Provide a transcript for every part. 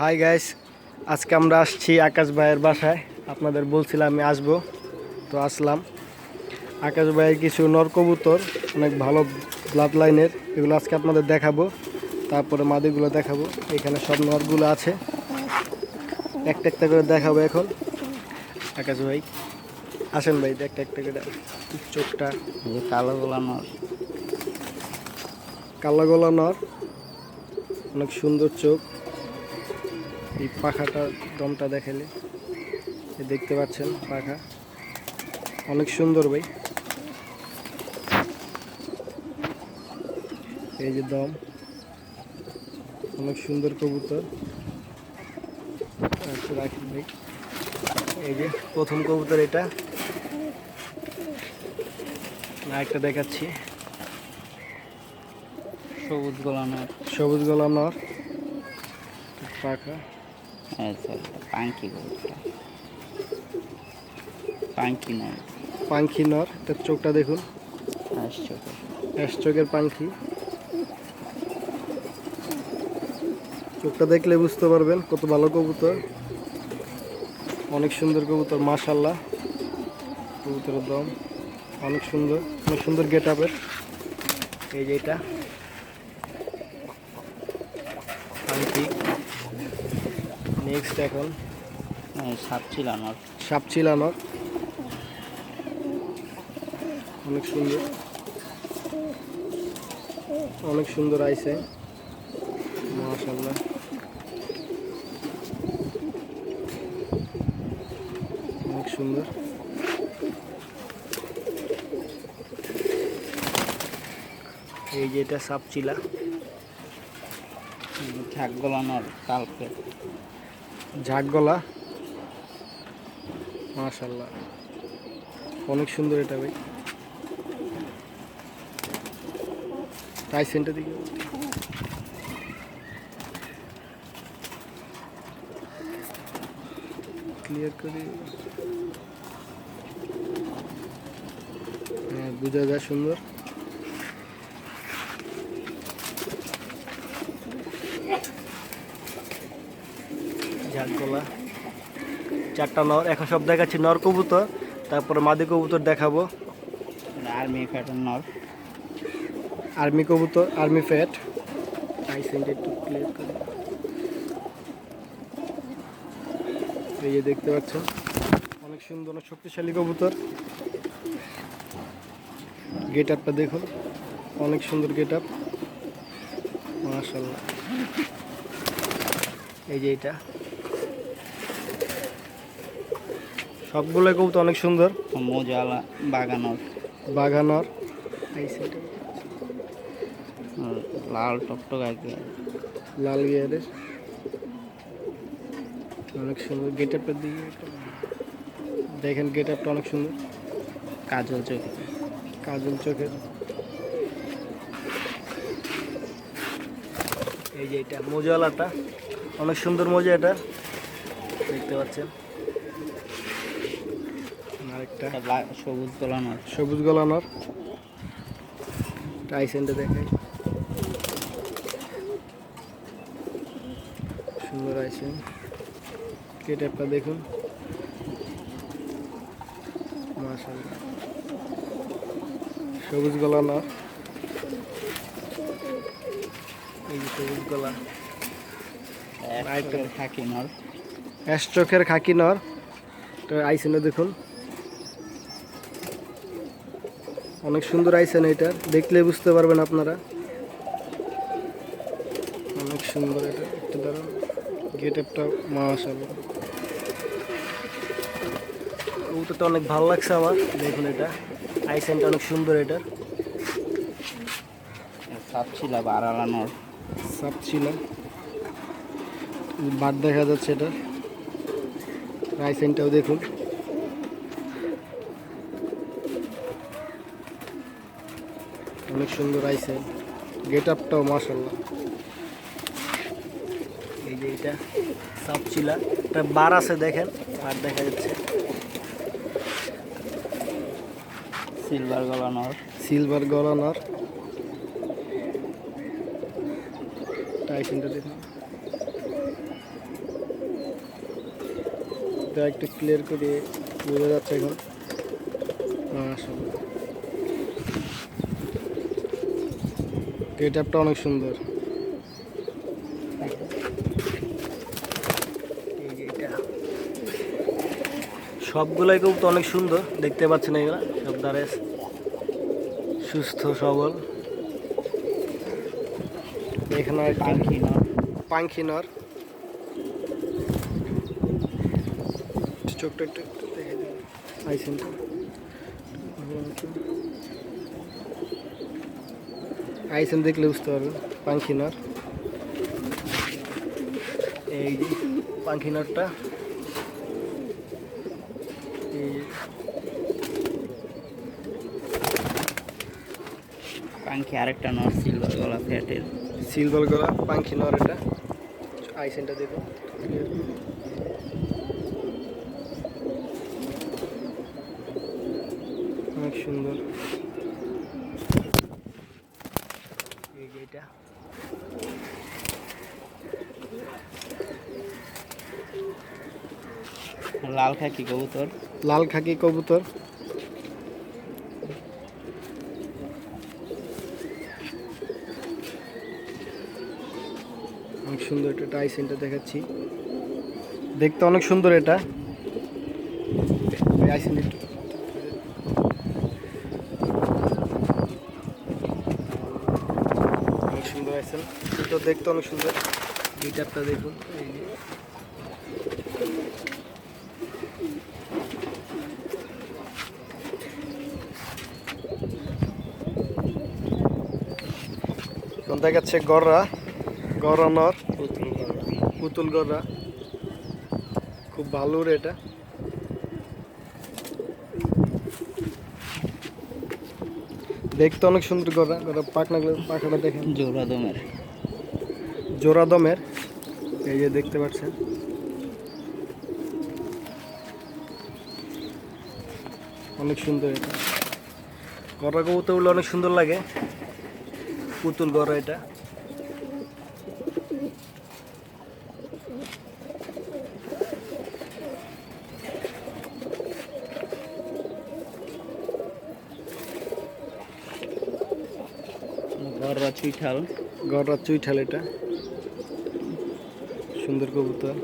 Hi guys আজকে আমরা আসছি আকাশ ভাইয়ের বাসায়। আপনাদের বলছিলাম আমি আসব তো আসলাম। আকাশ ভাইয়ের কিছু নরকবুতর অনেক ভালো ব্লাড লাইনের এগুলো আজকে আপনাদের দেখাবো। তারপরে মাদিগুলো দেখাবো। এখানে সব নরগুলো আছে। একটা একটা করে দেখাবো এখন। আকাশ ভাই আসেন ভাই একটা একটা করে চোখটা। কালো গোলানোর কালো গলা নর। অনেক সুন্দর চোখ। এই পাখাটা দমটা দেখালে দেখতে পাচ্ছেন পাখা। অনেক সুন্দর ভাই। এই যে দম। অনেক সুন্দর কবুতর। আচ্ছা, রাখি ভাই। এই যে প্রথম কবুতর এটা। একটা দেখাচ্ছি। সবুজ গোলানোর। সবুজ গলা নর পাখা। পাঙ্কি গরুটা পাঙ্কি নয় পাখি নর তার চোখটা দেখুন। অ্যাশ চোখের। পাখি চোখটা দেখলে বুঝতে পারবেন কত ভালো কবুতর। অনেক সুন্দর কবুতর মাশাল্লাহ কবুতরের দম অনেক সুন্দর অনেক সুন্দর গেট আপের। এই যে এটা পাখি নেক্সট এখন? সাপ চিলানোর সাপ চিলানোর অনেক সুন্দর। অনেক সুন্দর আইছে। মাশাল্লাহ অনেক সুন্দর। এই যে এটা সাপ চিলা ঝাঁক গোলানোর কালকে। ঝাঁক গলা মাশাল্লাহ। অনেক সুন্দর এটা ভাই। টাইসেনটা দিকে ক্লিয়ার করে। হ্যাঁ বোঝা যায় সুন্দর। ঝাঁক গলা চারটা নর এখন সব দেখাচ্ছি নর কবুতর তারপরে মাদি কবুতর দেখাবো। আর্মি ফ্যাটন নর। আর্মি কবুতর আর্মি ফ্যাট আই আইসেন্ট একটু ক্লিয়ার করে এই যে দেখতে পাচ্ছেন অনেক সুন্দর অনেক শক্তিশালী কবুতর। গেট আপটা দেখুন অনেক সুন্দর গেট আপ মাশাল্লাহ এই যে এটা। সবগুলো কবুতর অনেক সুন্দর। মোজালা বাগানোর। বাগানর। আর লাল টকটকা লাল গিয়ারের। অনেক সুন্দর। গেট আপের দিকে দেখেন গেট আপটা অনেক সুন্দর। কাজল চোখ। কাজল চোখের। এই যে এটা মোজাওয়ালাটা অনেক সুন্দর মোজা এটা। দেখতে পাচ্ছেন। সবুজ গোলানোর। সবুজ গলানোর। টাইসেনটা দেখাই। সুন্দর আইসেন কেটাপটা দেখুন। মাশাআল্লাহ। সবুজ গলানোর। এই যে সবুজ গলা। থাকি নর। চোখের খাকি নর। তো আইসেনে দেখুন। অনেক সুন্দর আইসেন এটা। দেখলে বুঝতে পারবেন আপনারা। অনেক সুন্দর এটা। একটু দাঁড়ান। গেট আপটা মাশাল্লাহ কবুতরটা অনেক ভালো লাগছে আমার। দেখুন এটা। আইসেনটা অনেক সুন্দর সাপ ছিলা সাপ ছিল বার দেখা যাচ্ছে এটা। আইসেনটাও দেখুন। অনেক সুন্দর আইসে গেট আপটাও মাসাল্লাহ এই যে এটা সাপ চিলা একটা বার আছে দেখেন আর দেখা যাচ্ছে। সিলভার গলানোর। সিলভার গলানোর। টাইসেনটা দেখুন। একটু ক্লিয়ার করে বোঝা যাচ্ছে এখন। মাশাআল্লাহ। গেট আপটা অনেক সুন্দর। সবগুলাই খুব তো অনেক সুন্দর দেখতে পাচ্ছেন এগুলা সব দ্বারে সুস্থ সবল। এখানে একটা পাখি নর চোখটা একটু দেখে দিন। আইসেনটা আইসেন দেখলে বুঝতে পারবেন পাঙ্খি নর এই যে পাঙ্খি নরটা এই যে পাখি আরেকটা নর সিলভার গলা ফ্যাটের সিলভার গলা পাঙ্খি নর এটা। আইসেনটা দেখুন। অনেক সুন্দর। এই লাল খাকি কবুতর। লাল খাকি কবুতর। অনেক সুন্দর এটা টাই সেন্টার দেখাচ্ছি। দেখতে অনেক সুন্দর এটা। এই আইসেন্ট একটু অনেক আইসেন তো দেখতে অনেক সুন্দর। গিটারটা দেখুন এই যে। দেখাচ্ছে গররা গররা নর পুতুল পুতুল গররা খুব ভালো রে এটা। দেখতে অনেক সুন্দর গোরা গররা পাখনা পাখাটা দেখেন। জোড়া দমের জোড়া দমের এই যে দেখতে পাচ্ছেন। অনেক সুন্দর এটা। গড়া কবুতরগুলো অনেক সুন্দর লাগে। পুতুল গড়া এটা। গররা চুইঠাল। গররা চুইঠাল এটা। সুন্দর কবুতর।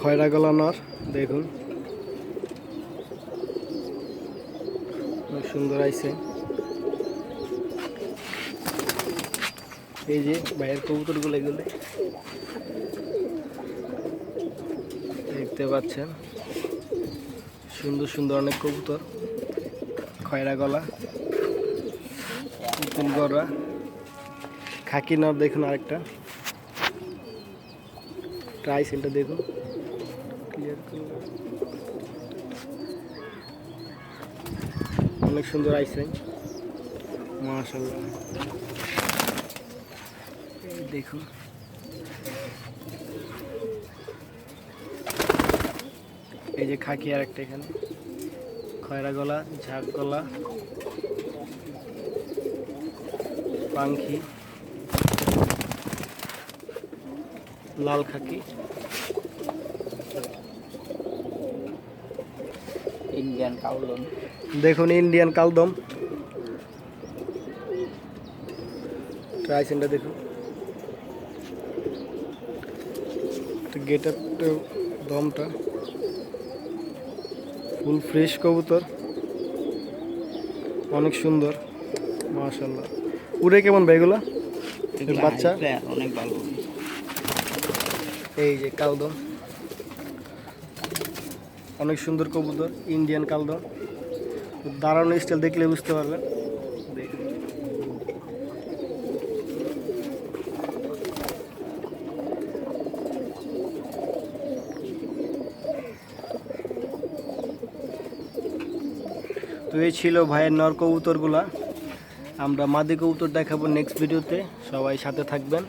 খয়রা গলা নর দেখুন। সুন্দর আইছে। এই যে বাইরের কবুতরগুলো এগুলো। দেখতে পাচ্ছেন? সুন্দর সুন্দর অনেক কবুতর। খয়রা গলা, পুতুল গড়া খাকি নর দেখুন আরেকটা। ট্রাই সেন্টার দেখুন অনেক সুন্দর আইসেন মাশাল্লাহ দেখুন। এই যে খাকি আর একটা এখানে। খয়রা গলা ঝাঁক গলা পাঙ্খি লাল খাকি। ইন্ডিয়ান কাউলন দেখুন ইন্ডিয়ান কালদম ট্রাই সেন্টার দেখুন। গেট আপটা দমটা। ফুল ফ্রেশ কবুতর। অনেক সুন্দর মাশাল্লাহ উড়ে কেমন ভাইগুলা বাচ্চা? অনেক ভালো। এই যে কালদম। অনেক সুন্দর কবুতর ইন্ডিয়ান কালদম। দাঁড়ানো স্টাইল দেখলে বুঝতে পারবেন দেখুন। তো এই ছিল ভাইয়ের নর উত্তরগুলা আমরা মাদি কবুতর দেখাবো নেক্সট ভিডিওতে সবাই সাথে থাকবেন।